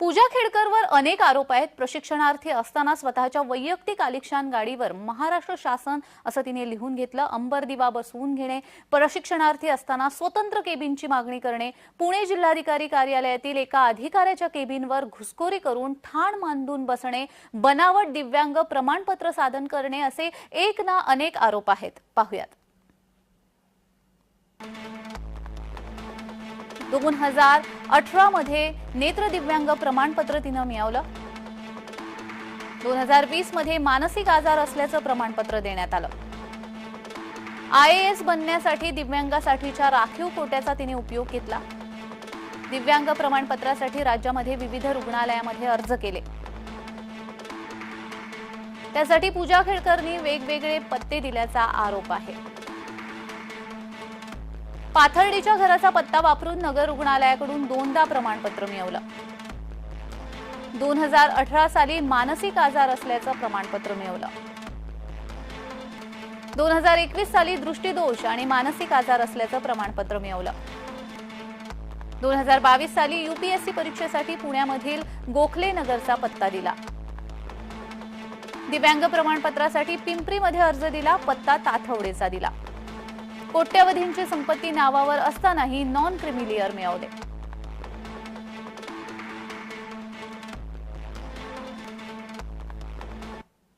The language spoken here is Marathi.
पूजा खेडकरवर अनेक आरोप आहेत. प्रशिक्षणार्थी असताना स्वतःच्या वैयक्तिक आलिशान गाडीवर महाराष्ट्र शासन असं तिने लिहून घेतलं. अंबर दिवा बसवून घेणे प्रशिक्षणार्थी असताना स्वतंत्र केबिनची मागणी करणे पुणे जिल्हाधिकारी कार्यालयातील एका अधिकाऱ्याच्या केबिनवर घुसखोरी करून ठाण मांडून बसणे बनावट दिव्यांग प्रमाणपत्र साधन करणे असे एक ना अनेक आरोप आहेत. पाहुयात. दोन हजार अठरा मध्ये नेत्र दिव्यांग प्रमाणपत्र तिनं मिळवलं. दोन हजार वीसमध्ये मानसिक आजार असल्याचं प्रमाणपत्र देण्यात आलं. आय एस बनण्यासाठी दिव्यांगासाठीच्या राखीव कोट्याचा तिने उपयोग घेतला. दिव्यांग प्रमाणपत्रासाठी राज्यामध्ये विविध रुग्णालयामध्ये अर्ज केले. त्यासाठी पूजा खेडकरनी वेगवेगळे पत्ते दिल्याचा आरोप आहे. पाथर्डीच्या घराचा पत्ता वापरून नगर रुग्णालयाकडून दोनदा प्रमाणपत्र मिळवलं. दोन हजार अठरा साली मानसिक आजार असल्याचं प्रमाणपत्र मिळवलं. दोन हजार एकवीस साली दृष्टीदोष आणि मानसिक आजार असल्याचं प्रमाणपत्र मिळवलं. दोन हजार बावीस साली युपीएससी परीक्षेसाठी पुण्यामधील गोखले नगरचा पत्ता दिला. दिव्यांग प्रमाणपत्रासाठी पिंपरीमध्ये अर्ज दिला पत्ता ताथवडेचा दिला. कोट्यवधींची संपत्ती नावावर असतानाही नॉन क्रिमिलियर मिळवले.